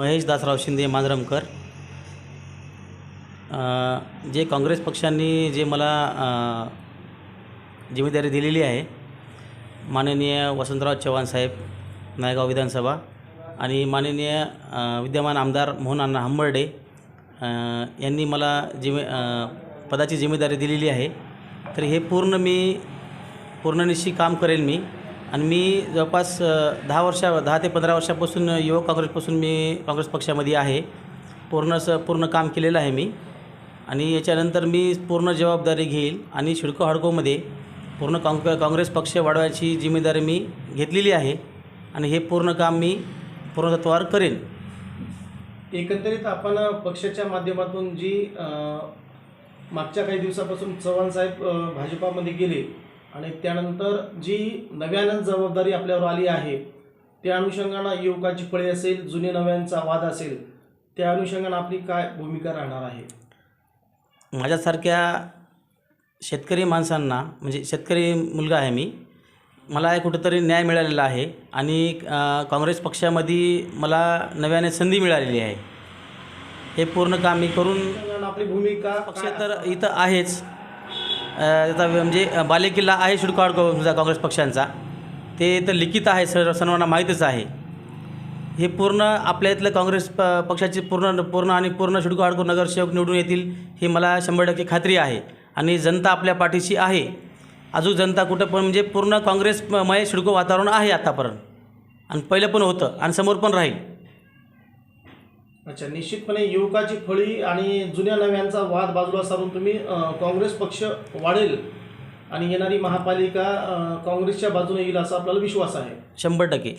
महेश दासराव शिंदे मांजरमकर. जे काँग्रेस पक्षांनी जे मला जिम्मेदारी दिलेली आहे माननीय वसंतराव चव्हाण साहेब नायगाव विधानसभा आणि माननीय विद्यमान आमदार मोहन अण्णा हंबर्डे यांनी मला जिमे पदाची जिम्मेदारी दिलेली आहे. तर हे पूर्ण मी पूर्णनिशी काम करेल मी. आणि मी जवळपास दहा वर्षा दहा ते पंधरा वर्षापासून युवक काँग्रेसपासून मी काँग्रेस पक्षामध्ये आहे. पूर्ण स पूर्ण काम केलेलं आहे मी. आणि याच्यानंतर मी पूर्ण जबाबदारी घेईल आणि शिडको हडकोमध्ये पूर्ण काँग काँग्रेस पक्ष वाढवायची जिम्मेदारी मी घेतलेली आहे. आणि हे पूर्ण काम मी पूर्णतत्वावर करेन. एकंदरीत आपण पक्षाच्या माध्यमातून जी मागच्या काही दिवसापासून चव्हाण साहेब भाजपामध्ये गेले आणि त्यानंतर जी नव्यानं जबाबदारी आपल्यावर आली आहे त्या अनुषंगानं युवकाची फळी असेल जुने नव्यांचा वाद असेल त्या अनुषंगानं आपली काय भूमिका राहणार आहे? माझ्यासारख्या शेतकरी माणसांना म्हणजे शेतकरी मुलगा आहे मी मला कुठंतरी न्याय मिळालेला आहे आणि काँग्रेस पक्षामध्ये मला नव्याने संधी मिळालेली आहे. हे पूर्ण काम मी करून आपली भूमिका पक्ष तर इथं आहेच. त्याचा म्हणजे बालेकिल्ला आहे शिडकाड तुझा म्हणजे काँग्रेस पक्षांचा. ते तर लिखित आहे सर सर्वांना माहीतच आहे. हे पूर्ण आपल्या इथलं काँग्रेस प पक्षाची पूर्ण पूर्ण आणि पूर्ण शिडको हाडको नगरसेवक निवडून येतील हे मला शंभर टक्के खात्री आहे. आणि जनता आपल्या पाठीशी आहे. अजून जनता कुठं पण म्हणजे पूर्ण काँग्रेस मय शिडको वातावरण आहे आतापर्यंत. आणि पहिलं पण होतं आणि समोर पण राहील. अच्छा निश्चितपणे युवकाची फळी आणि जुन्या नव्यांचा वाद बाजूला सारून तुम्ही काँग्रेस पक्ष वाढेल आणि येणारी महापालिका काँग्रेसच्या बाजूने येईल असा आपल्याला विश्वास आहे. शंभर टक्के.